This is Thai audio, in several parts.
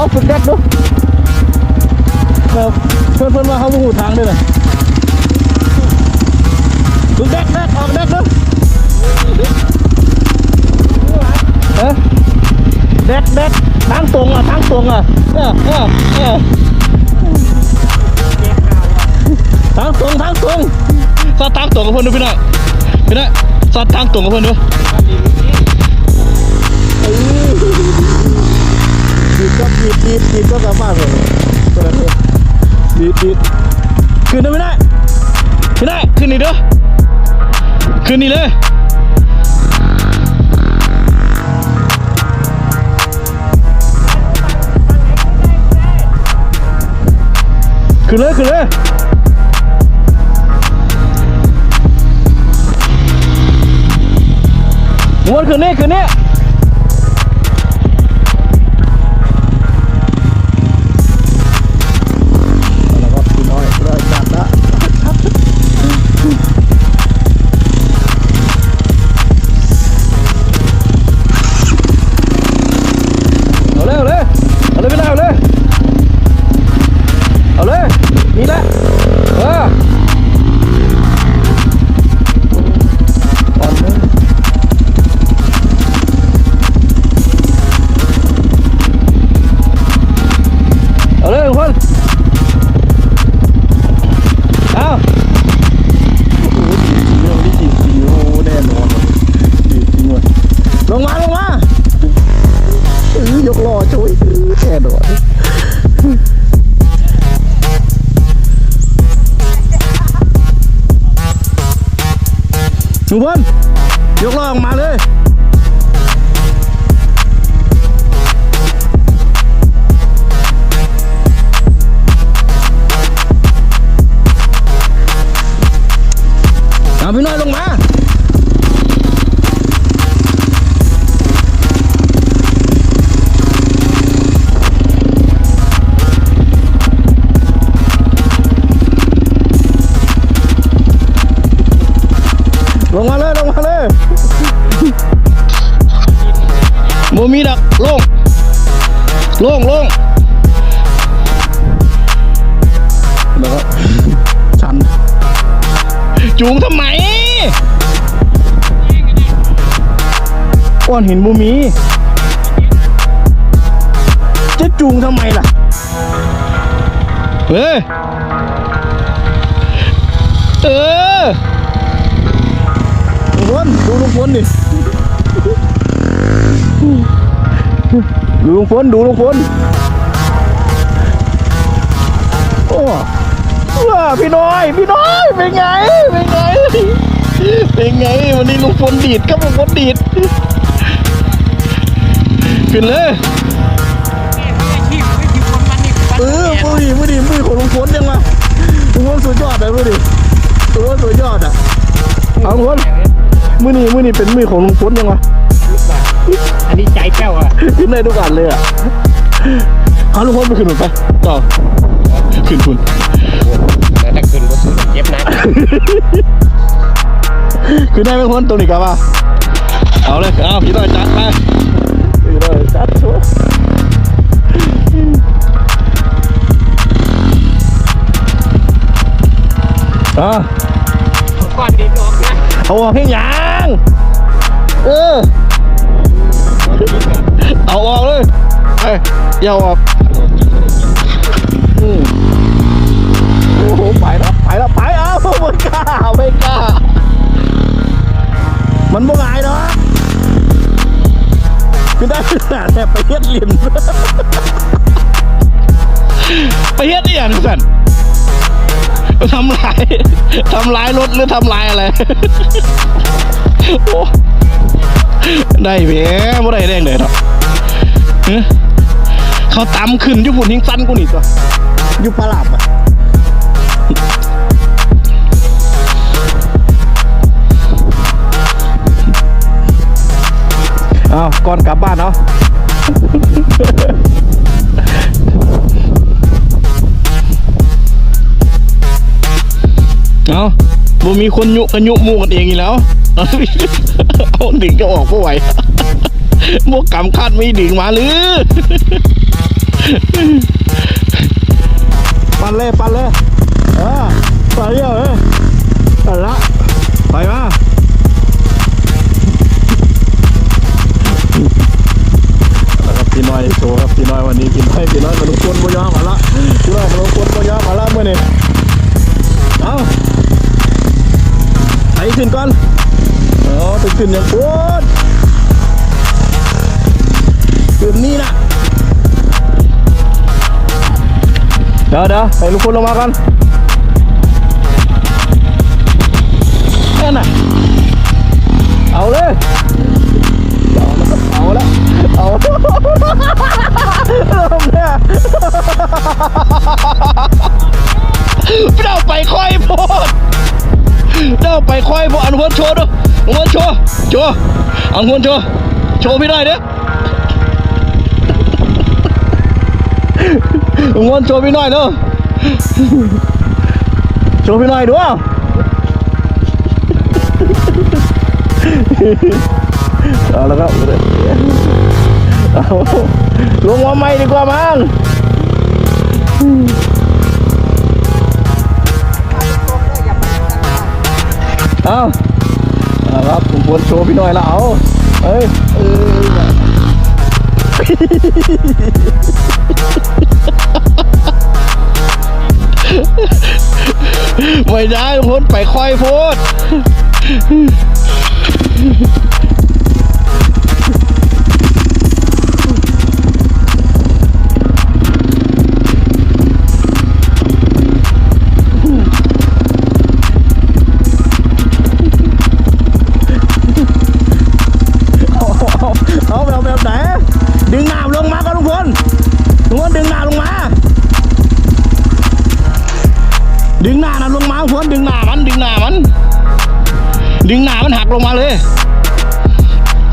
ลองฝึกแดกดูครับเพื่อนเพื่อนมาเขาหูทางด้วยเลยฝึกแดกแดกออกแดกดูเอ๊ะแดกแดกทางตรงอะทางตรงอะเออเออเออทางตรงทางตรงสอดทางตรงกับเพื่อนดูพี่หน้องพี่หน้องสอดทางตรงกับเพื่อนดู ก็ดีดดีดดีดก็สามารถเลยก็ได้เลยดีดดีดขึ้นได้ไม่ได้ไม่ได้ขึ้นนี่เด้อขึ้นนี่เลยขึ้นเลยขึ้นเลยม้วนขึ้นนี่ขึ้นนี่ หนูบอลยกล้องมาเลย จูงทำไมก้อนหินบูมี จะจูงทำไมล่ะ เฮ้ย เออลุงพลดูลุงพลดิ ดูลุงพลดูลุงพลโอ้ ว้าพี่น้อย พี่น้อยเป็นไงเป็นไงเป็นไง วันนี้ลุงพลดีดครับลุงพลดีดขึ้นเลยเออมือดีมือดีมือของลุงพลยังวะลุงพลสุดยอดเลยมือดีลุงพลสุดยอดอะเอาลุงพลมือนี่มือนี่เป็นมือของลุงพลยังวะอันนี้ใจแป้วอะขึ้นได้ทุกอันเลยอะเอาลุงพลไปขึ้นหนุนไปต่อขึ้นคุณ เจ็บนะขึ้นได้ไหมพลตัวนี้กับว่าเอาเลย เอาพี่ต้อยจัดไปพี่ต้อยจัดชัวร์อะก้อนดินออกนะเอาออกให้ยังเออเอาออกเลยไปอย่าเอาออกอืมโอ้โหไปแล้ว กล้าไม่กล้า มันบ่ง่ายเนาะคือได้ขนาดแทบไปเฮ็ดลินไปเฮ็ดอีหยังสั่นทำลายทำลายรถหรือทำลายอะไรโอ้ได้เว้ยบ่ได้แดงเลยเนาะเฮ้ยเขาตำขึ้นอยุบุนทิ้งสั้นกูนี่ตัวอยุพระรามอะ เอาก่อนกลับบ้านเนาะเอาบ่มีคนยุกันยุมูกันเองอีกแล้ว เอาดึงก็ออกก็ไหวบวกกำคาดไม่ดึงมาหรือ ปันเลยปันเลยเออไปเยอะเอ้ยปันละ ไปมา น้อยโชว์ครับพี่น้อยวันนี้พี่น้อยพี่น้อยมาลงคนบยอมมาละพี่น้อยมาลงคนบยอมมาละเมื่อนี้เอาไปขึ้นก่อนเอาไปขึ้นอย่างโคตรขึ้นนี่นะเดี๋ยวเดี๋ยวให้ลูกคนลงมากันแค่น่ะเอาเลยเอาแล้วเอาแล้ว ค่อยโพดอันหัวโชว์ดูอันหัวโชว์โชว์อันหัวโชว์โชว์พี่ได้เด้ออันหัวโชว์พี่หน่อยเด้อโชว์พี่หน่อยดูอะเอาแล้วครับเอาลงมาใหม่ดีกว่ามั้งเอา นะครับผมควรโชว์พี่หน่อยละเอาเอ้ยเอ้ยไม่ได้พ้นไปค่อยโพด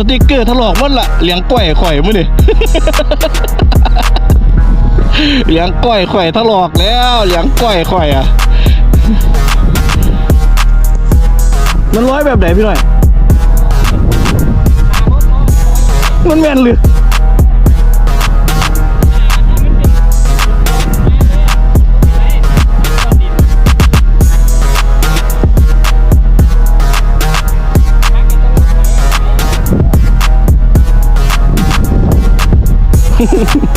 สติกเกอร์ถลอกมันละเลี้ยงก้อยข่อยมื้อนี่เลี้ยงก้อยข่อยถลอกแล้วเลี้ยงก้อยข่อยอะ มันร้อยแบบไหนพี่หน่อย มันแม่นหรือ Ha ha ha!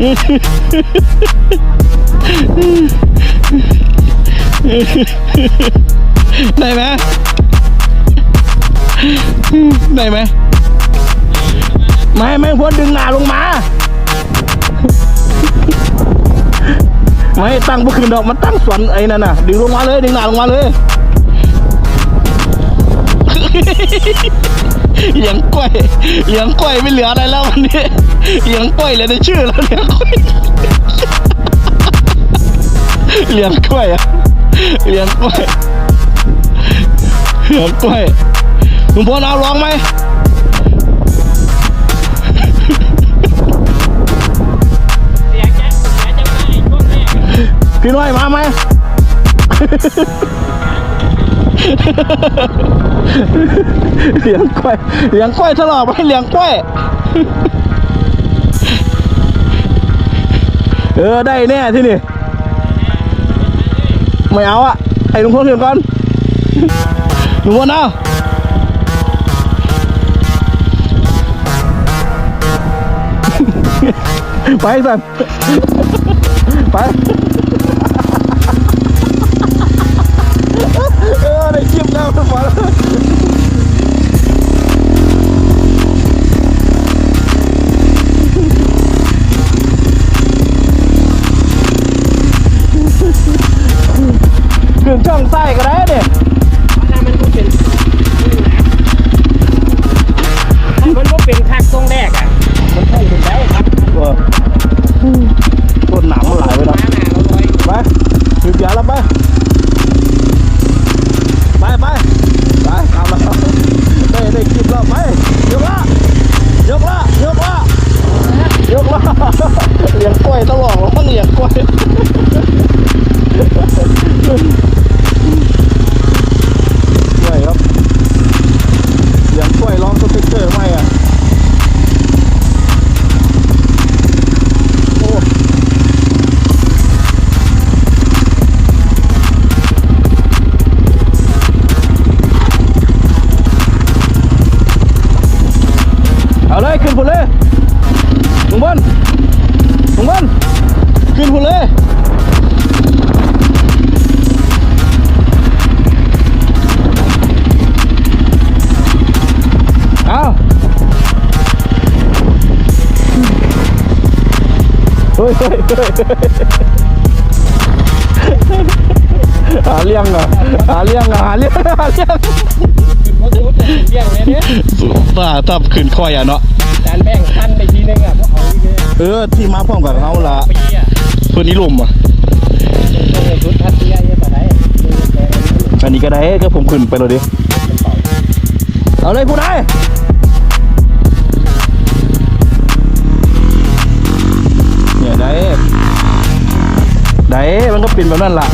ได้ไหมได้ไหมไม่ไม่พ้นดึงหนาลงมา ไม่ตั้งบุคืนดอกมันตั้งสวนไอ้นั่นน่ะ ดึงลงมาเลย ดึงหนาลงมาเลย เหลียงกล้วยเหลียงกล้วยไม่เหลืออะไรแล้ววันนี้เหลียงกล้วยเลือแต่ชื่อแล้วเหลียงกล้วยเหลียงกล้วยอะเหลียงกล้วยเลียงกล้วยลุงพลเอาลองไหมพี่น้อยมาไหม เลี้ยงกล้วยเลี้ยงกล้วยทะลอกไปเลี้ยงกล้วยเออได้แน่ที่นี่ ไม่เอาอะให้ลุงพลขึ้นก่อนลุงพลเอาไปสันไป หาเลี้ยงอะหาเลี้ยงอะหาเลี้ยงหาเลี้ยงรถรถเลี้ยงเลยเนี่ยสุดบ้าถ้าขึ้นคอยอะเนาะจานแบ่งคันไปทีนึงอะพวกเขาอีกเลยเออที่มาพร้อมกับเขาละปีอะเพื่อนนี้ลมอะต้องเลยชุดทัดเตี้ยเนี่ยแต่ไหนมือแดงอันนี้ก็ได้ก็ผมขึ้นไปเลยดิเอาเลยผู้นา ได้ ได้มันก็เป็นแบบนั้นล่ะ